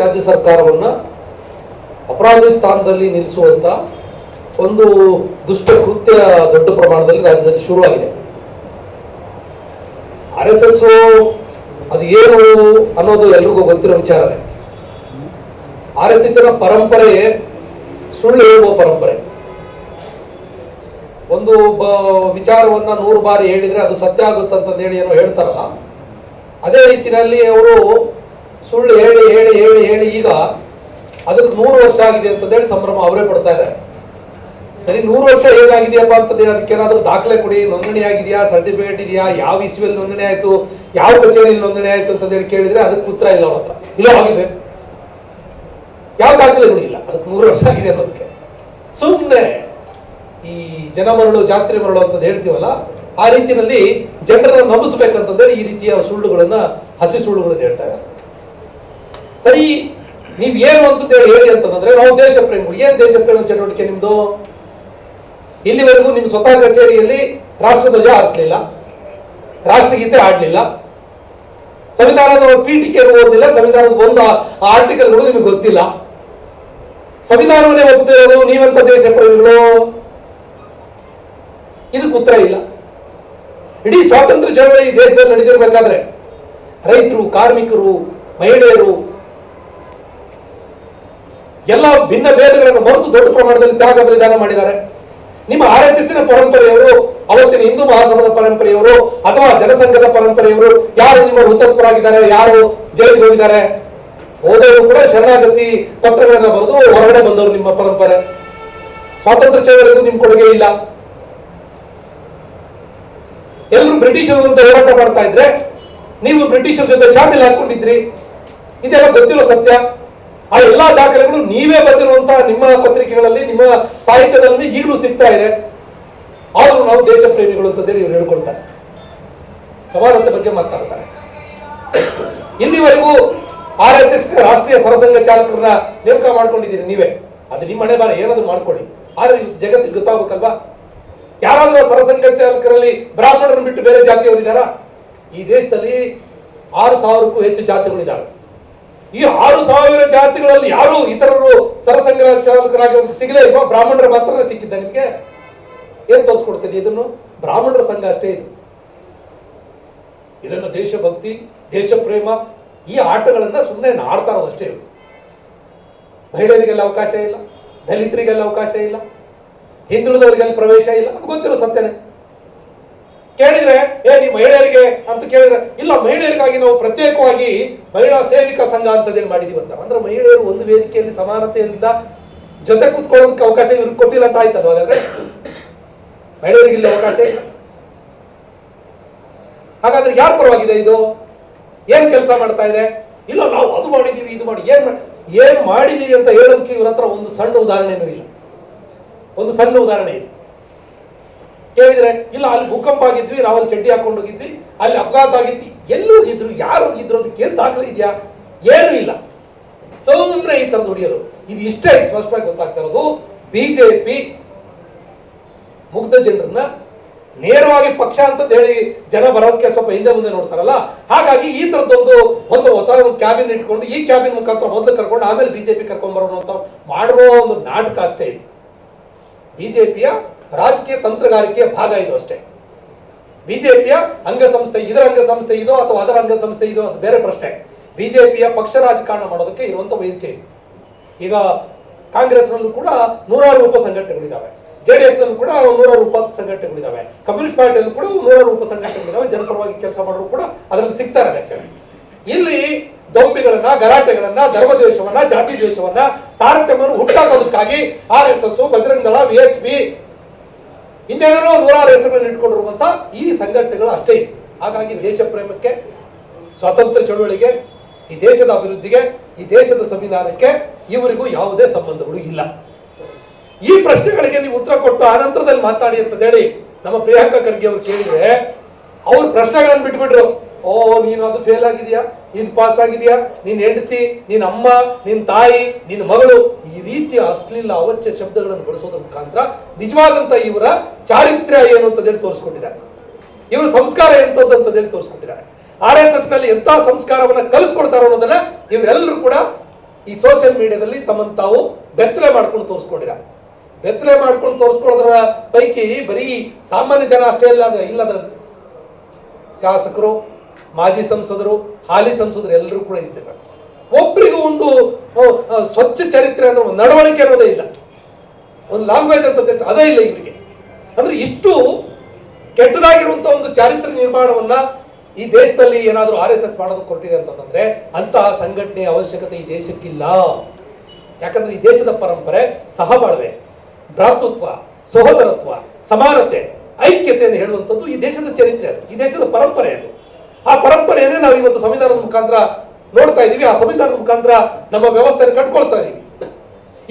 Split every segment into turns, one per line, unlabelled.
ರಾಜ್ಯ ಸರ್ಕಾರವನ್ನ ಅಪರಾಧಿ ಸ್ಥಾನದಲ್ಲಿ ನಿಲ್ಲಿಸುವಂತ ಒಂದು ದುಷ್ಟ ಕೃತ್ಯ ದೊಡ್ಡ ಪ್ರಮಾಣದಲ್ಲಿ ರಾಜ್ಯದಲ್ಲಿ ಶುರುವಾಗಿದೆ. ಆರ್ ಎಸ್ ಎಸ್ ಅದು ಏನು ಅನ್ನೋದು ಎಲ್ರಿಗೂ ಗೊತ್ತಿರೋ ವಿಚಾರ ಆರ್ ಎಸ್ ಎಸ್ನ ಪರಂಪರೆ ಸುಳ್ಳು ಹೇಳುವ ಪರಂಪರೆ. ಒಂದು ಬ- ವಿಚಾರವನ್ನ ನೂರು ಬಾರಿ ಹೇಳಿದ್ರೆ ಅದು ಸತ್ಯ ಆಗುತ್ತಂತಂದೇಳಿ ಏನೋ ಹೇಳ್ತಾರಲ್ಲ, ಅದೇ ರೀತಿಯಲ್ಲಿ ಅವರು ಸುಳ್ಳು ಹೇಳಿ ಹೇಳಿ ಹೇಳಿ ಹೇಳಿ ಈಗ ಅದಕ್ಕೆ ನೂರು ವರ್ಷ ಆಗಿದೆ ಅಂತ ಹೇಳಿ ಸಂಭ್ರಮ ಅವರೇ ಪಡ್ತಾ ಇದ್ದಾರೆ. ಸರಿ, ನೂರು ವರ್ಷ ಹೇಗಾಗಿದೆಯಪ್ಪ ಅಂತಂದೇಳಿ ಅದಕ್ಕೆ ಏನಾದರೂ ದಾಖಲೆ ಕೊಡಿ, ನೋಂದಣಿ ಆಗಿದೆಯಾ ಸರ್ಟಿಫಿಕೇಟ್ ಇದೆಯಾ, ಯಾವ ಇಸ್ವಿಯಲ್ಲಿ ನೋಂದಣಿ ಆಯಿತು, ಯಾವ ಕಚೇರಿಯಲ್ಲಿ ನೋಂದಣಿ ಆಯಿತು ಅಂತಂದೇಳಿ ಕೇಳಿದ್ರೆ ಅದಕ್ಕೆ ಉತ್ತರ ಇಲ್ಲ ಅವ್ರ ಹತ್ರ. ಇಲ್ಲ ಆಗಿದೆ. ಯಾವ ದಾಖಲೆ ಇಲ್ಲ. ಅದಕ್ಕೆ ನೂರು ವರ್ಷ ಆಗಿದೆ ಅನ್ನೋದಕ್ಕೆ. ಸುಮ್ಮನೆ ಈ ಜನ ಮರಳು, ಜಾತ್ರೆ ಮರಳು ಅಂತ ಹೇಳ್ತೀವಲ್ಲ, ಆ ರೀತಿಯಲ್ಲಿ ಜನರನ್ನ ನಂಬಿಸ್ಬೇಕಂತಂದ್ರೆ ಈ ರೀತಿಯ ಸುಳ್ಳುಗಳನ್ನು, ಹಸಿ ಸುಳ್ಳುಗಳನ್ನ ಹೇಳ್ತಾರೆ ಸರಿ, ನೀವ್ ಏನು ಅಂತ ಹೇಳಿ ಹೇಳಿ ಅಂತಂದ್ರೆ ನಾವು ದೇಶ ಪ್ರೇಮಿಗಳು ಏನ್ ದೇಶ ಪ್ರೇಮ ಚಟುವಟಿಕೆ ನಿಮ್ದು? ಇಲ್ಲಿವರೆಗೂ ನಿಮ್ ಸ್ವತಃ ಕಚೇರಿಯಲ್ಲಿ ರಾಷ್ಟ್ರಧ್ವಜ ಹಾರಿಸ್ಲಿಲ್ಲ, ರಾಷ್ಟ್ರಗೀತೆ ಆಡ್ಲಿಲ್ಲ ಸಂವಿಧಾನದ ಪೀಠಿಕೆ ಓದಿಲ್ಲ ಸಂವಿಧಾನದ ಒಂದು ಆರ್ಟಿಕಲ್ಗಳು ನಿಮ್ಗೆ ಗೊತ್ತಿಲ್ಲ. ಸಂವಿಧಾನವನ್ನೇ ಒಪ್ಪದಿರೋದು ನೀವಂತ ದೇಶ ಪ್ರೇಮಿಗಳು ಇದಕ್ಕೆ ಉತ್ತರ ಇಲ್ಲ. ಇಡೀ ಸ್ವಾತಂತ್ರ್ಯ ಚಳವಳಿ ದೇಶದಲ್ಲಿ ನಡೆದಿರಬೇಕಾದ್ರೆ ರೈತರು, ಕಾರ್ಮಿಕರು, ಮಹಿಳೆಯರು ಎಲ್ಲ ಭಿನ್ನ ಭೇದಗಳನ್ನು ಮರೆತು ದೊಡ್ಡ ಪ್ರಮಾಣದಲ್ಲಿ ತ್ಯಾಗ ಬಲಿದಾನ ಮಾಡಿದ್ದಾರೆ. ನಿಮ್ಮ ಆರ್ ಎಸ್ ಎಸ್ನ ಪರಂಪರೆಯವರು, ಅವತ್ತಿನ ಹಿಂದೂ ಮಹಾಸಭದ ಪರಂಪರೆಯವರು ಅಥವಾ ಜನಸಂಘದ ಪರಂಪರೆಯವರು ಯಾರು ನಿಮ್ಮ ಹುತಾತ್ಮರಾಗಿದ್ದಾರೆ, ಯಾರು ಜೈಲಿಗೆ ಹೋಗಿದ್ದಾರೆ? ಹೋದವರು ಕೂಡ ಶರಣಾಗತಿ ಪತ್ರಗಳನ್ನ ಬರೆದು ಹೊರಗಡೆ ಬಂದವರು ನಿಮ್ಮ ಪರಂಪರೆ. ಸ್ವಾತಂತ್ರ್ಯ ಚಳವಳಿಗೂ ನಿಮ್ ಕೊಡುಗೆ ಇಲ್ಲ. ಎಲ್ಲರೂ ಬ್ರಿಟಿಷರ ವಿರುದ್ಧ ಹೋರಾಟ ಮಾಡ್ತಾ ಇದ್ರೆ, ನೀವು ಬ್ರಿಟಿಷರ ಜೊತೆ ಶಾಮಿಲ್ ಹಾಕೊಂಡಿದ್ರಿ. ಇದೆಲ್ಲ ಗೊತ್ತಿರೋ ಸತ್ಯ. ಆ ಎಲ್ಲಾ ದಾಖಲೆಗಳು ನೀವೇ ಬರೆದಿರುವಂತಹ ನಿಮ್ಮ ಪತ್ರಿಕೆಗಳಲ್ಲಿ, ನಿಮ್ಮ ಸಾಹಿತ್ಯದಲ್ಲಿ ಈಗಲೂ ಸಿಗ್ತಾ ಇದೆ. ಆದರೂ ನಾವು ದೇಶ ಪ್ರೇಮಿಗಳು ಹೇಳಿ ಇವ್ರು ಹೇಳ್ಕೊಳ್ತಾರೆ. ಸಮಾನತೆ ಬಗ್ಗೆ ಮಾತಾಡ್ತಾರೆ. ಇಲ್ಲಿವರೆಗೂ ಆರ್ ಎಸ್ ಎಸ್ ರಾಷ್ಟ್ರೀಯ ಸರಸಂಘ ಚಾಲಕರನ್ನ ನೇಮಕ ಮಾಡ್ಕೊಂಡಿದ್ದೀರಿ ನೀವೇ. ಅದು ನಿಮ್ಮ ಮನೆ ಬಾರ ಏನಾದ್ರು ಮಾಡ್ಕೊಳ್ಳಿ. ಆದ್ರೆ ಜಗತ್ತಿಗೆ ಗೊತ್ತಾಗಬೇಕಲ್ವಾ? ಯಾರಾದರೂ ಸರಸಂಘ ಚಾಲಕರಲ್ಲಿ ಬ್ರಾಹ್ಮಣರನ್ನು ಬಿಟ್ಟು ಬೇರೆ ಜಾತಿಯವರಿದ್ದಾರಾ? ಈ ದೇಶದಲ್ಲಿ ಆರು ಸಾವಿರಕ್ಕೂ ಹೆಚ್ಚು ಜಾತಿಗಳಿದ್ದಾವೆ. ಈ ಆರು ಸಾವಿರ ಜಾತಿಗಳಲ್ಲಿ ಯಾರು ಇತರರು ಸರಸಂಘ ಚಾಲಕರಾಗಿ ಸಿಗಲೇ ಇಲ್ವಾ? ಬ್ರಾಹ್ಮಣರ ಮಾತ್ರ ಸಿಕ್ಕಿದ್ದ ನಿಮಗೆ ಏನ್ ತೋರಿಸ್ಕೊಡ್ತೀನಿ ಇದನ್ನು? ಬ್ರಾಹ್ಮಣರ ಸಂಘ ಅಷ್ಟೇ ಇದು. ಇದನ್ನು ದೇಶಭಕ್ತಿ ದೇಶ ಪ್ರೇಮ ಈ ಆಟಗಳನ್ನ ಸುಮ್ಮನೆ ಆಡ್ತಾ ಇರೋದಷ್ಟೇ ಮಹಿಳೆಯರಿಗೆಲ್ಲ ಅವಕಾಶ ಇಲ್ಲ, ದಲಿತರಿಗೆಲ್ಲ ಅವಕಾಶ ಇಲ್ಲ, ಹಿಂದುಳಿದವರಿಗೆಲ್ಲ ಪ್ರವೇಶ ಇಲ್ಲ. ಅದು ಗೊತ್ತಿರೋ ಸತ್ಯನೇ. ಕೇಳಿದ್ರೆ, ಏ ನೀವು ಮಹಿಳೆಯರಿಗೆ ಅಂತ ಕೇಳಿದ್ರೆ, ಇಲ್ಲ, ಮಹಿಳೆಯರಿಗಾಗಿ ನಾವು ಪ್ರತ್ಯೇಕವಾಗಿ ಮಹಿಳಾ ಸೇವಿಕಾ ಸಂಘ ಅಂತದೇನು ಮಾಡಿದೀವಿ ಅಂತ. ಅಂದ್ರೆ ಮಹಿಳೆಯರು ಒಂದು ವೇದಿಕೆಯಲ್ಲಿ ಸಮಾನತೆಯಿಂದ ಜೊತೆ ಕುತ್ಕೊಳ್ಳೋದಕ್ಕೆ ಅವಕಾಶ ಇವ್ರಿಗೆ ಕೊಟ್ಟಿಲ್ಲ ಅಂತ ಆಯ್ತಲ್ವ ಹಾಗಾದ್ರೆ? ಮಹಿಳೆಯರಿಗೆ ಇಲ್ಲಿ ಅವಕಾಶ ಇಲ್ಲ. ಹಾಗಾದ್ರೆ ಯಾರ ಪರವಾಗಿದೆ ಇದು? ಏನ್ ಕೆಲಸ ಮಾಡ್ತಾ ಇದೆ? ಇಲ್ಲ, ನಾವು ಅದು ಮಾಡಿದೀವಿ, ಇದು ಮಾಡಿ, ಏನ್ ಏನ್ ಮಾಡಿದೀವಿ ಅಂತ ಹೇಳೋದಕ್ಕೆ ಇವ್ರ ಹತ್ರ ಒಂದು ಸಣ್ಣ ಉದಾಹರಣೆ ಇಲ್ಲ ಒಂದು ಸಣ್ಣ ಉದಾಹರಣೆ ಇದೆ. ಕೇಳಿದ್ರೆ ಇಲ್ಲ, ಅಲ್ಲಿ ಭೂಕಂಪ ಆಗಿದ್ವಿ ನಾವಲ್ಲಿ ಚಡ್ಡಿ ಹಾಕೊಂಡು ಹೋಗಿದ್ವಿ, ಅಲ್ಲಿ ಅಪಘಾತ ಆಗಿದ್ವಿ ಎಲ್ಲಿ ಹೋಗಿದ್ರು ಯಾರು ಹೋಗಿದ್ರು ಅದಕ್ಕೆ ಏನು ದಾಖಲೆ ಇದೆಯಾ? ಏನೂ ಇಲ್ಲ. ಸೌಮ್ಯ ಈ ತರದ್ದು ಹೊಡೆಯೋರು ಇದು ಇಷ್ಟೇ ಸ್ಪಷ್ಟವಾಗಿ ಗೊತ್ತಾಗ್ತಾ ಇರೋದು. ಬಿಜೆಪಿ ಮುಗ್ಧ ಜನರನ್ನ ನೇರವಾಗಿ ಪಕ್ಷ ಅಂತ ಹೇಳಿ ಜನ ಬರೋದಕ್ಕೆ ಸ್ವಲ್ಪ ಹಿಂದೆ ಮುಂದೆ ನೋಡ್ತಾರಲ್ಲ? ಹಾಗಾಗಿ ಈ ತರದೊಂದು ಒಂದು ಹೊಸ ಒಂದು ಕ್ಯಾಬಿನ್ ಇಟ್ಕೊಂಡು, ಈ ಕ್ಯಾಬಿನ್ ಮುಖಾಂತರ ಮೊದಲು ಕರ್ಕೊಂಡು, ಆಮೇಲೆ ಬಿಜೆಪಿ ಕರ್ಕೊಂಡ್ ಬರೋಣ ಅಂತ ಮಾಡಿರೋ ಒಂದು ನಾಟಕ ಅಷ್ಟೇ ಬಿಜೆಪಿಯ ರಾಜಕೀಯ ತಂತ್ರಗಾರಿಕೆಯ ಭಾಗ ಇದು ಅಷ್ಟೇ. ಬಿಜೆಪಿಯ ಅಂಗಸಂಸ್ಥೆ ಇದರ ಅಂಗಸಂಸ್ಥೆ ಇದೋ ಅಥವಾ ಅದರ ಅಂಗಸಂಸ್ಥೆ ಇದೋ ಅದು ಬೇರೆ ಪ್ರಶ್ನೆ. ಬಿಜೆಪಿಯ ಪಕ್ಷ ರಾಜಕಾರಣ ಮಾಡೋದಕ್ಕೆ ಇರುವಂತ ವೇದಿಕೆ ಈಗ ಕಾಂಗ್ರೆಸ್ನಲ್ಲೂ ಕೂಡ ನೂರಾರು ಉಪ ಸಂಘಟನೆಗಳಿದ್ದಾವೆ ಜೆ ಡಿ ಎಸ್ನಲ್ಲೂ ಕೂಡ ನೂರಾರು ಉಪ ಸಂಘಟನೆಗಳಿದ್ದಾವೆ ಕಮ್ಯುನಿಸ್ಟ್ ಪಾರ್ಟಿಯಲ್ಲೂ ಕೂಡ ನೂರಾರು ಉಪ ಸಂಘಟನೆಗಳಿದ್ದಾವೆ ಜನಪರವಾಗಿ ಕೆಲಸ ಮಾಡೋರು ಕೂಡ ಅದರಲ್ಲಿ ಸಿಗ್ತಾರೆ ಲೆಕ್ಚರ್ ಇಲ್ಲಿ ದೊಂಬಿಗಳನ್ನ ಗಲಾಟೆಗಳನ್ನ ಧರ್ಮ ದ್ವೇಷವನ್ನ ಜಾತಿ ದ್ವೇಷವನ್ನ ತಾರತಮ್ಯವನ್ನು ಹುಟ್ಟಾಕೋದಕ್ಕಾಗಿ R S S Bajrang Dal V H P ಇನ್ನೇನೋ ನೂರಾರು ಹೆಸರುಗಳನ್ನು ಇಟ್ಕೊಂಡಿರುವಂತ ಈ ಸಂಘಟನೆಗಳು ಅಷ್ಟೇ. ಹಾಗಾಗಿ ದೇಶ ಪ್ರೇಮಕ್ಕೆ, ಸ್ವಾತಂತ್ರ್ಯ ಚಳುವಳಿಗೆ, ಈ ದೇಶದ ಅಭಿವೃದ್ಧಿಗೆ, ಈ ದೇಶದ ಸಂವಿಧಾನಕ್ಕೆ ಇವರಿಗೂ ಯಾವುದೇ ಸಂಬಂಧಗಳು ಇಲ್ಲ. ಈ ಪ್ರಶ್ನೆಗಳಿಗೆ ನೀವು ಉತ್ತರ ಕೊಟ್ಟು ಆನಂತರದಲ್ಲಿ ಮಾತಾಡಿ ಅಂತ ಹೇಳಿ ನಮ್ಮ ಪ್ರಿಯಾಂಕಾ ಖರ್ಗೆ ಅವರು ಕೇಳಿದ್ರೆ, ಅವ್ರ ಪ್ರಶ್ನೆಗಳನ್ನು ಬಿಟ್ಬಿಟ್ರು. ಓ, ನೀನು ಅದು ಫೇಲ್ ಆಗಿದ್ಯಾ ಇದು ಪಾಸ್ ಆಗಿದೆಯಾ? ನಿನ್ ಹೆಂಡತಿ, ನಿನ್ ಅಮ್ಮ, ನಿನ್ ತಾಯಿ, ನಿನ್ ಮಗಳು, ಈ ರೀತಿಯ ಅಶ್ಲೀಲ ಅವಚ್ಯ ಶಬ್ದಗಳನ್ನು ಬಳಸೋದ್ರ ಮುಖಾಂತರ ನಿಜವಾದಂತ ಇವರ ಚಾರಿತ್ರ್ಯ ಏನು ಅಂತ ಹೇಳಿ ತೋರಿಸ್ಕೊಂಡಿದ್ದಾರೆ ಇವರ ಸಂಸ್ಕಾರ ಎಂತದ್ದು ಅಂತ ಹೇಳಿ ತೋರಿಸ್ಕೊಟ್ಟಿದ್ದಾರೆ. ಆರ್ ಎಸ್ ಎಸ್ನಲ್ಲಿ ಎಂತ ಸಂಸ್ಕಾರವನ್ನ ಕಲಿಸ್ಕೊಡ್ತಾರೋ ಅನ್ನೋದನ್ನ ಇವರೆಲ್ಲರೂ ಕೂಡ ಈ ಸೋಷಿಯಲ್ ಮೀಡಿಯಾದಲ್ಲಿ ತಮ್ಮನ್ನು ತಾವು ಬೆತ್ತಲೆ ಮಾಡ್ಕೊಂಡು ತೋರಿಸ್ಕೊಂಡಿದ್ದಾರೆ ಬೆತ್ತಲೆ ಮಾಡ್ಕೊಂಡು ತೋರಿಸ್ಕೊಳ್ಳೋದ್ರ ಪೈಕಿ ಬರೀ ಸಾಮಾನ್ಯ ಜನ ಅಷ್ಟೇ ಇಲ್ಲ ಇಲ್ಲದ ಶಾಸಕರು, ಮಾಜಿ ಸಂಸದರು ಹಾಲಿ ಸಂಸದರು ಎಲ್ಲರೂ ಕೂಡ ಇದ್ದಾರೆ ಒಬ್ಬರಿಗೂ ಒಂದು ಸ್ವಚ್ಛ ಚರಿತ್ರೆ ಒಂದು ನಡವಳಿಕೆ ಅನ್ನೋದೇ ಇಲ್ಲ. ಒಂದು ಲ್ಯಾಂಗ್ವೇಜ್ ಅಂತ ಅದೇ ಇಲ್ಲ ಇವರಿಗೆ. ಅಂದ್ರೆ ಇಷ್ಟು ಕೆಟ್ಟದಾಗಿರುವಂತ ಒಂದು ಚಾರಿತ್ರ ನಿರ್ಮಾಣವನ್ನ ಈ ದೇಶದಲ್ಲಿ ಏನಾದರೂ ಆರ್ ಎಸ್ ಎಸ್ ಮಾಡೋದಕ್ಕೆ ಕೊಟ್ಟಿದೆ ಅಂತಂದ್ರೆ ಅಂತಹ ಸಂಘಟನೆಯ ಅವಶ್ಯಕತೆ ಈ ದೇಶಕ್ಕಿಲ್ಲ. ಯಾಕಂದ್ರೆ ಈ ದೇಶದ ಪರಂಪರೆ ಸಹಬಾಳ್ವೆ, ಭ್ರಾತೃತ್ವ, ಸಹೋದರತ್ವ, ಸಮಾನತೆ ಐಕ್ಯತೆಯನ್ನು ಹೇಳುವಂಥದ್ದು ಈ ದೇಶದ ಚರಿತ್ರೆ ಅದು. ಈ ದೇಶದ ಪರಂಪರೆ ಅದು. ಆ ಪರಂಪರೆಯನ್ನೇ ನಾವು ಇವತ್ತು ಸಂವಿಧಾನದ ಮುಖಾಂತರ ನೋಡ್ತಾ ಇದ್ದೀವಿ. ಆ ಸಂವಿಧಾನದ ಮುಖಾಂತರ ನಮ್ಮ ವ್ಯವಸ್ಥೆಯನ್ನು ಕಟ್ಕೊಳ್ತಾ ಇದೀವಿ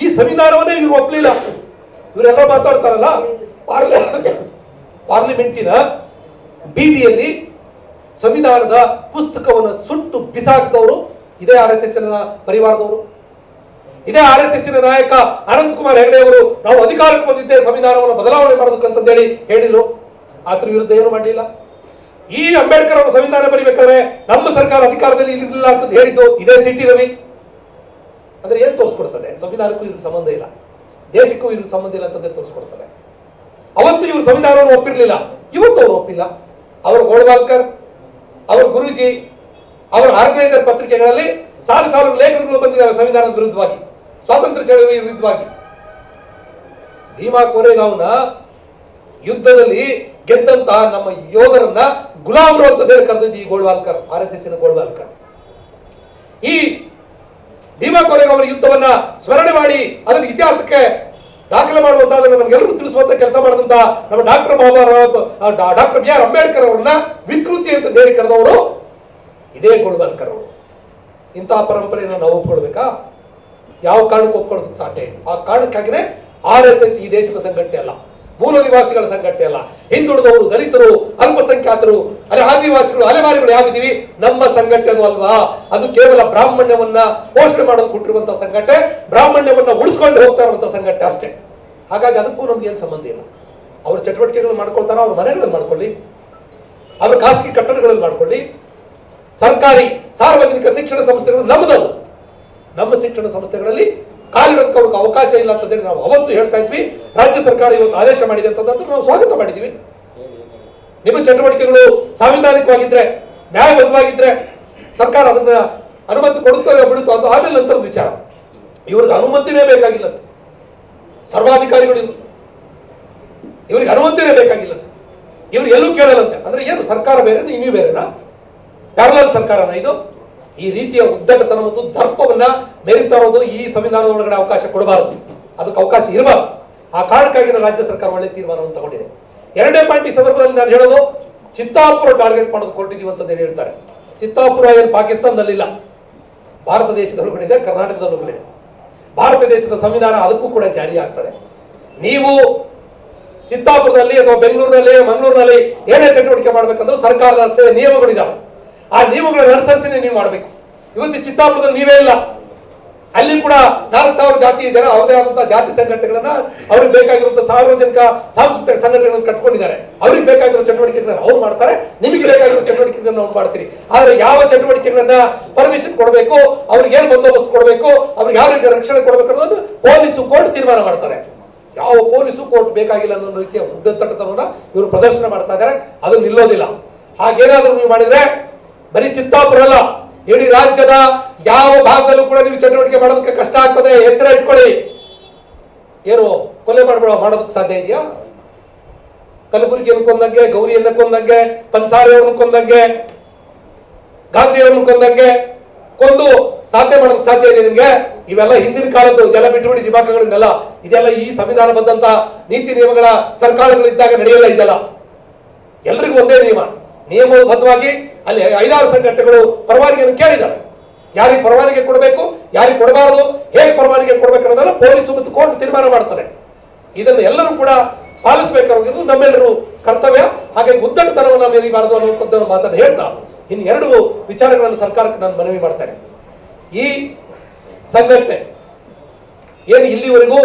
ಈ ಸಂವಿಧಾನವನ್ನೇ ಇವರು ಒಪ್ಪಲಿಲ್ಲ ಇವರೆಲ್ಲ ಮಾತಾಡ್ತಾರಲ್ಲ, ಪಾರ್ಲಿ, ಪಾರ್ಲಿಮೆಂಟಿನ ಬೀದಿಯಲ್ಲಿ ಸಂವಿಧಾನದ ಪುಸ್ತಕವನ್ನು ಸುಟ್ಟು ಬಿಸಾಕಿದವರು ಇದೇ ಆರ್ ಎಸ್ ಎಸ್ ಪರಿವಾರದವರು. ಇದೇ ಆರ್ ಎಸ್ ಎಸ್ ನಾಯಕ ಅನಂತ್ ಕುಮಾರ್ ಹೆಗಡೆ ಅವರು, ನಾವು ಅಧಿಕಾರಕ್ಕೆ ಬಂದಿದ್ದೇ ಸಂವಿಧಾನವನ್ನು ಬದಲಾವಣೆ ಮಾಡಬೇಕಂತಂದೇಳಿ ಹೇಳಿದ್ರು. ಆತರ ವಿರುದ್ಧ ಏನು ಮಾಡಲಿಲ್ಲ. ಈ ಅಂಬೇಡ್ಕರ್ ಅವರು ಸಂವಿಧಾನ ಬರಿಬೇಕಾದ್ರೆ ನಮ್ಮ ಸರ್ಕಾರ ಅಧಿಕಾರದಲ್ಲಿ ಇರಲಿಲ್ಲ ಅಂತ ಹೇಳಿದ್ದು ಇದೇ ಸಿಟಿ ರವಿ. ಅಂದ್ರೆ ಏನ್ ತೋರಿಸ್ಕೊಡ್ತದೆ? ಸಂವಿಧಾನಕ್ಕೂ ಇವ್ರ ಸಂಬಂಧ ಇಲ್ಲ. ದೇಶಕ್ಕೂ ಇವ್ರ ಸಂಬಂಧ ಇಲ್ಲ ಅಂತಂದ್ರೆ ತೋರಿಸ್ಕೊಡ್ತಾರೆ ಅವತ್ತು ಇವರು ಸಂವಿಧಾನವನ್ನು ಒಪ್ಪಿರಲಿಲ್ಲ. ಇವತ್ತು ಅವರು ಒಪ್ಪಿಲ್ಲ. ಅವರು ಗೋಳ್ವಾಲ್ಕರ್, ಅವರ ಗುರುಜಿ, ಅವರ ಆರ್ಗನೈಸರ್ ಪತ್ರಿಕೆಗಳಲ್ಲಿ ಸಾಲು ಸಾವಿರ ಲೇಖನಗಳು ಬಂದಿದ್ದಾವೆ ಸಂವಿಧಾನದ ವಿರುದ್ಧವಾಗಿ. ಸ್ವಾತಂತ್ರ್ಯ ಚಳವಳಿ ವಿರುದ್ಧವಾಗಿ. ಭೀಮಾ ಕೋರೆಗಾವ್ನ ಯುದ್ಧದಲ್ಲಿ ಗೆದ್ದಂತಹ ನಮ್ಮ ಯೋಧರನ್ನ ಗುಲಾಮರು ಅಂತ ಹೇಳಿ ಕರೆದಿದ್ದು ಈ Golwalkar, R S S Golwalkar. ಈ ಭೀಮಾ ಕೋರೆಗಾವ್ ಅವರ ಯುದ್ಧವನ್ನ ಸ್ಮರಣೆ ಮಾಡಿ ಅದನ್ನು ಇತಿಹಾಸಕ್ಕೆ ದಾಖಲೆ ಮಾಡುವಂತಾದ್ರೆ ನಮಗೆಲ್ಲರಿಗೂ ತಿಳಿಸುವಂತ ಕೆಲಸ ಮಾಡಿದಂತ ನಮ್ಮ doctor Baba doctor B R Ambedkar ಅವರನ್ನ ವಿಕೃತಿ ಅಂತ ಹೇಳಿ ಕರೆದವರು ಇದೇ ಗೋಳ್ವಾಲ್ಕರ್ ಅವರು. ಇಂತಹ ಪರಂಪರೆಯನ್ನು ನಾವು ಒಪ್ಕೊಳ್ಬೇಕಾ? ಯಾವ ಕಾರಣಕ್ಕೆ ಒಪ್ಕೊಳ್ಳೋದಕ್ಕೆ ಸಾಧ್ಯ ಆ ಕಾರಣಕ್ಕಾಗಿನೇ ಆರ್ ಎಸ್ ಎಸ್ ಈ ದೇಶದ ಸಂಘಟನೆ ಅಲ್ಲ. ಮೂಲ ನಿವಾಸಿಗಳ ಸಂಘಟನೆ ಅಲ್ಲ. ಹಿಂದುಳಿದವರು, ದಲಿತರು, ಅಲ್ಪಸಂಖ್ಯಾತರು ಅಲೆ ಆದಿವಾಸಿಗಳು, ಅಲೆಮಾರಿಗಳು ಯಾವಿದೀವಿ ನಮ್ಮ ಸಂಘಟನೆ ಅಲ್ವಾ? ಅದು ಕೇವಲ ಬ್ರಾಹ್ಮಣ್ಯವನ್ನ ಪೋಷಣೆ ಮಾಡೋದು ಕೊಟ್ಟಿರುವಂತಹ ಸಂಘಟನೆ, ಬ್ರಾಹ್ಮಣ್ಯವನ್ನ ಉಳಿಸ್ಕೊಂಡು ಹೋಗ್ತಾ ಇರುವಂತಹ ಸಂಘಟನೆ ಅಷ್ಟೇ. ಹಾಗಾಗಿ ಅದಕ್ಕೂ ನಮ್ಗೆ ಏನು ಸಂಬಂಧ ಇಲ್ಲ. ಅವ್ರ ಚಟುವಟಿಕೆಗಳು ಮಾಡ್ಕೊಳ್ತಾರ ಅವ್ರ ಮನೆಗಳಲ್ಲಿ ಮಾಡ್ಕೊಳ್ಳಿ. ಅವ್ರ ಖಾಸಗಿ ಕಟ್ಟಡಗಳಲ್ಲಿ ಮಾಡ್ಕೊಳ್ಳಿ. ಸರ್ಕಾರಿ ಸಾರ್ವಜನಿಕ ಶಿಕ್ಷಣ ಸಂಸ್ಥೆಗಳು ನಮ್ಮದವು ನಮ್ಮ ಶಿಕ್ಷಣ ಸಂಸ್ಥೆಗಳಲ್ಲಿ ಕಾಲಿಡೋದಕ್ಕೆ ಅವ್ರಿಗೆ ಅವಕಾಶ ಇಲ್ಲ ಅಂತಂದೇಳಿ ನಾವು ಅವತ್ತು ಹೇಳ್ತಾ ಇದ್ವಿ. ರಾಜ್ಯ ಸರ್ಕಾರ ಇವತ್ತು ಆದೇಶ ಮಾಡಿದೆ ಅಂತಂದ್ರೆ ನಾವು ಸ್ವಾಗತ ಮಾಡಿದ್ವಿ. ನಿಮ್ಮ ಚಟುವಟಿಕೆಗಳು ಸಾಂವಿಧಾನಿಕವಾಗಿದ್ರೆ, ನ್ಯಾಯಬದ್ಧವಾಗಿದ್ರೆ ಸರ್ಕಾರ ಅದನ್ನ ಅನುಮತಿ ಕೊಡುತ್ತೋ ಬಿಡುತ್ತೋ ಅದು ಆಮೇಲೆ ನಂತರದ ವಿಚಾರ. ಇವ್ರಿಗೆ ಅನುಮತಿನೇ ಬೇಕಾಗಿಲ್ಲ ಸರ್ವಾಧಿಕಾರಿಗಳು ಇವರು. ಇವ್ರಿಗೆ ಅನುಮತಿನೇ ಬೇಕಾಗಿಲ್ಲ ಇವ್ರು ಎಲ್ಲೂ ಕೇಳಲ್ಲಂತೆ ಅಂದ್ರೆ ಏನು ಸರ್ಕಾರ ಬೇರೆ ನೀವು ಬೇರೆನಾ? ಪ್ಯಾರಲಲ್ ಸರ್ಕಾರನ ಇದು? ಈ ರೀತಿಯ ಉದ್ದಟತನ ಮತ್ತು ದರ್ಪವನ್ನ ಮೆರಿತಾ ಇರೋದು ಈ ಸಂವಿಧಾನದ ಒಳಗಡೆ ಅವಕಾಶ ಕೊಡಬಾರದು. ಅದಕ್ಕೆ ಅವಕಾಶ ಇರಬಾರದು. ಆ ಕಾರಣಕ್ಕಾಗಿ ರಾಜ್ಯ ಸರ್ಕಾರ ಒಳ್ಳೆ ತೀರ್ಮಾನವನ್ನು ತಗೊಂಡಿದೆ. ಎರಡನೇ ಪಾಯಿಂಟ್ ಈ ಸಂದರ್ಭದಲ್ಲಿ ನಾನು ಹೇಳೋದು, ಚಿತ್ತಾಪುರ ಟಾರ್ಗೆಟ್ ಮಾಡೋದು ಕೊಟ್ಟಿದ್ದೀವಿ ಅಂತ ಹೇಳ್ತಾರೆ? ಚಿತ್ತಾಪುರ ಏನು ಪಾಕಿಸ್ತಾನದಲ್ಲಿಲ್ಲ. ಭಾರತ ದೇಶದೊಳಗಡೆ ಇದೆ ಕರ್ನಾಟಕದೊಳಗಡೆ ಇದೆ ಭಾರತ ದೇಶದ ಸಂವಿಧಾನ ಅದಕ್ಕೂ ಕೂಡ ಜಾರಿ ಆಗ್ತದೆ. ನೀವು ಚಿತ್ತಾಪುರದಲ್ಲಿ ಅಥವಾ ಬೆಂಗಳೂರಿನಲ್ಲಿ, ಮಂಗಳೂರಿನಲ್ಲಿ ಏನೇ ಚಟುವಟಿಕೆ ಮಾಡ್ಬೇಕಂದ್ರೂ ಸರ್ಕಾರದ ನಿಯಮಗಳಿದಾವೆ. ಆ ನಿಯಮಗಳನ್ನು ಅನುಸರಿಸಿ ನೀವು ಮಾಡಬೇಕು. ಇವತ್ತು ಚಿತ್ತಾಪುರದಲ್ಲಿ ನೀವೇ ಇಲ್ಲ. ಅಲ್ಲಿ ಕೂಡ ನಾಲ್ಕು ಸಾವಿರ ಜಾತಿ ಜನ ಅವರದೇ ಆದಂತಹ ಜಾತಿ ಸಂಘಟನೆಗಳನ್ನ ಅವ್ರಿಗೆ ಬೇಕಾಗಿರುವಂತಹ ಸಾರ್ವಜನಿಕ ಸಾಂಸ್ಕೃತಿಕ ಸಂಘಟನೆಗಳನ್ನು ಕಟ್ಕೊಂಡಿದ್ದಾರೆ. ಅವ್ರಿಗೆ ಬೇಕಾಗಿರೋ ಚಟುವಟಿಕೆಗಳನ್ನ ಅವ್ರು ಮಾಡ್ತಾರೆ. ನಿಮಗೆ ಬೇಕಾಗಿರೋ ಚಟುವಟಿಕೆಗಳನ್ನ ಅವ್ರು ಮಾಡ್ತೀರಿ. ಆದ್ರೆ ಯಾವ ಚಟುವಟಿಕೆಗಳನ್ನ ಪರ್ಮಿಷನ್ ಕೊಡಬೇಕು, ಅವ್ರಿಗೆ ಏನು ಬಂದೋಬಸ್ತ್ ಕೊಡಬೇಕು, ಅವ್ರಿಗೆ ಯಾವ ರೀತಿ ರಕ್ಷಣೆ ಕೊಡಬೇಕು ಅನ್ನೋದು ಪೊಲೀಸು ಕೋರ್ಟ್ ತೀರ್ಮಾನ ಮಾಡ್ತಾರೆ. ಯಾವ ಪೊಲೀಸು ಕೋರ್ಟ್ ಬೇಕಾಗಿಲ್ಲ ಅನ್ನೋ ರೀತಿಯ ಉದ್ದತಟತನವನ್ನ ಇವರು ಪ್ರದರ್ಶನ ಮಾಡ್ತಾ ಇದ್ದಾರೆ. ಅದು ನಿಲ್ಲೋದಿಲ್ಲ. ಹಾಗೇನಾದ್ರೂ ನೀವು ಮಾಡಿದ್ರೆ ಬರೀ ಚಿತ್ತಾಪುರ ಅಲ್ಲ. ಇಡೀ ರಾಜ್ಯದ ಯಾವ ಭಾಗದಲ್ಲೂ ಕೂಡ ನೀವು ಚಟುವಟಿಕೆ ಮಾಡೋದಕ್ಕೆ ಕಷ್ಟ ಆಗ್ತದೆ, ಎಚ್ಚರ ಇಟ್ಕೊಳ್ಳಿ. ಏನು ಕೊಲೆ ಮಾಡ್ಬೇಡ, ಮಾಡೋದಕ್ಕೆ ಸಾಧ್ಯ ಇದೆಯಾ? ಕಲಬುರಗಿಯನ್ನು ಕೊಂದಂಗೆ, ಗೌರಿಯನ್ನ ಕೊಂದಂಗೆ, ಪನ್ಸಾರಿಯವ್ರನ್ನ ಕೊಂದಂಗೆ, ಗಾಂಧಿಯವ್ರನ್ನ ಕೊಂದಂಗೆ ಕೊಂದು ಸಾಧ್ಯ ಮಾಡೋದಕ್ಕೆ ಸಾಧ್ಯ ಇದೆ ನಿಮಗೆ? ಇವೆಲ್ಲ ಹಿಂದಿನ ಕಾಲದ್ದು, ಇದೆಲ್ಲ ಬಿಟ್ಟುಬಿಡಿ ದಿಮಾಕಗಳನ್ನೆಲ್ಲ ಇದೆಲ್ಲ ಈ ಸಂವಿಧಾನ ಬಂದಂತ ನೀತಿ ನಿಯಮಗಳ ಸರ್ಕಾರಗಳಿದ್ದಾಗ ನಡೆಯಲ್ಲ ಇದೆಲ್ಲ. ಎಲ್ರಿಗೂ ಒಂದೇ ನಿಯಮ. ನಿಯಮಬದ್ಧವಾಗಿ ಅಲ್ಲಿ ಐದಾರು ಸಂಘಟನೆಗಳು ಪರವಾನಿಗೆಯನ್ನು ಕೇಳಿದ್ದಾರೆ ಯಾರಿಗೆ ಪರವಾನಿಗೆ ಕೊಡಬೇಕು, ಯಾರಿಗೆ ಕೊಡಬಾರದು, ಹೇಗೆ ಪರವಾನಿಗೆ ಕೊಡಬೇಕು ಅನ್ನೋದನ್ನ ಪೊಲೀಸ್ ಮತ್ತು ಕೋರ್ಟ್ ತೀರ್ಮಾನ ಮಾಡ್ತಾರೆ. ಇದನ್ನು ಎಲ್ಲರೂ ಕೂಡ ಪಾಲಿಸಬೇಕಾಗಿರೋದು ನಮ್ಮೆಲ್ಲರೂ ಕರ್ತವ್ಯ. ಹಾಗಾಗಿ ಉದ್ದಟತನವನ್ನು ಮೆರಿಬಾರದು ಅನ್ನುವಂಥದ್ದನ್ನು ಮಾತನ್ನು ಹೇಳ್ತಾ ಇನ್ನು ಎರಡು ವಿಚಾರಗಳನ್ನು ಸರ್ಕಾರಕ್ಕೆ ನಾನು ಮನವಿ ಮಾಡ್ತೇನೆ. ಈ ಸಂಘಟನೆ ಏನು ಇಲ್ಲಿವರೆಗೂ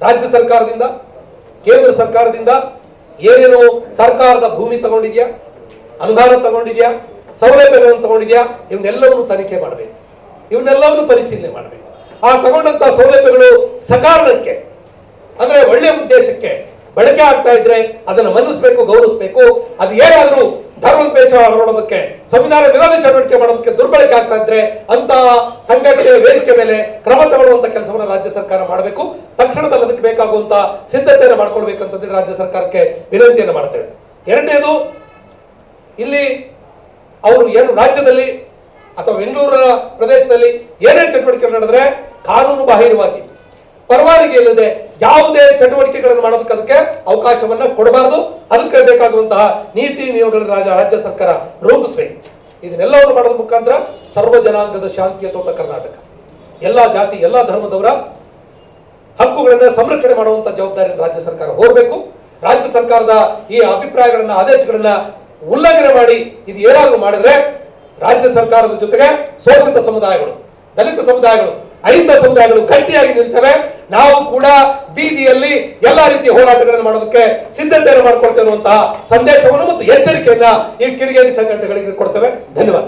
ರಾಜ್ಯ ಸರ್ಕಾರದಿಂದ, ಕೇಂದ್ರ ಸರ್ಕಾರದಿಂದ ಏನೇನು ಸರ್ಕಾರದ ಭೂಮಿ ತಗೊಂಡಿದ್ಯಾ? ಅನುದಾನ ತಗೊಂಡಿದ್ಯಾ? ಸೌಲಭ್ಯಗಳನ್ನು ತಗೊಂಡಿದ್ಯಾ? ಇವನ್ನೆಲ್ಲವನ್ನು ತನಿಖೆ ಮಾಡಬೇಕು. ಇವನ್ನೆಲ್ಲವನ್ನು ಪರಿಶೀಲನೆ ಮಾಡಬೇಕು. ಆ ತಗೊಂಡಂತ ಸೌಲಭ್ಯಗಳು ಸಕಾರಣಕ್ಕೆ, ಅಂದ್ರೆ ಒಳ್ಳೆಯ ಉದ್ದೇಶಕ್ಕೆ ಬಳಕೆ ಆಗ್ತಾ ಇದ್ರೆ ಅದನ್ನು ಮನ್ನಿಸ್ಬೇಕು, ಗೌರವಿಸಬೇಕು. ಅದು ಏನಾದರೂ ಧರ್ಮದ್ವೇಷ ಹೊರಡೋದಕ್ಕೆ ಸಂವಿಧಾನ ವಿರೋಧಿ ಚಟುವಟಿಕೆ ಮಾಡೋದಕ್ಕೆ ದುರ್ಬಳಕೆ ಆಗ್ತಾ ಇದ್ರೆ ಅಂತ ಸಂಘಟನೆ ವೇದಿಕೆ ಮೇಲೆ ಕ್ರಮ ತಗೊಳ್ಳುವಂತ ಕೆಲಸವನ್ನು ರಾಜ್ಯ ಸರ್ಕಾರ ಮಾಡಬೇಕು. ತಕ್ಷಣದಲ್ಲಿ ಅದಕ್ಕೆ ಬೇಕಾಗುವಂತ ಸಿದ್ಧತೆಯನ್ನು ಮಾಡ್ಕೊಳ್ಬೇಕು ಅಂತಂದ್ರೆ ರಾಜ್ಯ ಸರ್ಕಾರಕ್ಕೆ ವಿನಂತಿಯನ್ನು ಮಾಡ್ತೇವೆ. ಎರಡನೇದು, ಇಲ್ಲಿ ಅವರು ಏನು ರಾಜ್ಯದಲ್ಲಿ ಅಥವಾ ಬೆಂಗಳೂರ ಪ್ರದೇಶದಲ್ಲಿ ಏನೇ ಚಟುವಟಿಕೆ ನಡೆದ್ರೆ ಕಾನೂನು ಬಾಹಿರವಾಗಿ, ಪರವಾನಗಿ ಇಲ್ಲದೆ ಯಾವುದೇ ಚಟುವಟಿಕೆಗಳನ್ನು ಮಾಡೋದಕ್ಕೆ ಅದಕ್ಕೆ ಅವಕಾಶವನ್ನ ಕೊಡಬಾರದು. ಬೇಕಾಗುವಂತಹ ನೀತಿ ನಿಯಮಗಳ ರಾಜ ರಾಜ್ಯ ಸರ್ಕಾರ ರೂಪಿಸಬೇಕು. ಇದನ್ನೆಲ್ಲವನ್ನು ಮಾಡೋದ್ರ ಮುಖಾಂತರ ಸರ್ವ ಜನಾಂಗದ ಶಾಂತಿಯ ತೋಟ ಕರ್ನಾಟಕ. ಎಲ್ಲಾ ಜಾತಿ, ಎಲ್ಲಾ ಧರ್ಮದವರ ಹಕ್ಕುಗಳನ್ನು ಸಂರಕ್ಷಣೆ ಮಾಡುವಂತ ಜವಾಬ್ದಾರಿ ರಾಜ್ಯ ಸರ್ಕಾರ ಹೋಗಬೇಕು. ರಾಜ್ಯ ಸರ್ಕಾರದ ಈ ಅಭಿಪ್ರಾಯಗಳನ್ನ, ಆದೇಶಗಳನ್ನ ಉಲ್ಲಂಘನೆ ಮಾಡಿ ಇದು ಏನಾದರೂ ಮಾಡಿದ್ರೆ ರಾಜ್ಯ ಸರ್ಕಾರದ ಜೊತೆಗೆ ಶೋಷಿತ ಸಮುದಾಯಗಳು, ದಲಿತ ಸಮುದಾಯಗಳು ಐಂದ ಸಮುದಾಯಗಳು ಗಟ್ಟಿಯಾಗಿ ನಿಲ್ತವೆ. ನಾವು ಕೂಡ ಬೀದಿಯಲ್ಲಿ ಎಲ್ಲ ರೀತಿಯ ಹೋರಾಟಗಳನ್ನು ಮಾಡೋದಕ್ಕೆ ಸಿದ್ಧತೆಯನ್ನು ಮಾಡಿಕೊಳ್ತೇವೆ ಅನ್ನುವಂತಹ ಸಂದೇಶವನ್ನು ಮತ್ತು ಎಚ್ಚರಿಕೆಯನ್ನ ಈ ಕಿಡಿಗೇಡಿ ಸಂಘಟನೆಗಳಿಗೆ ಕೊಡ್ತೇವೆ. ಧನ್ಯವಾದ.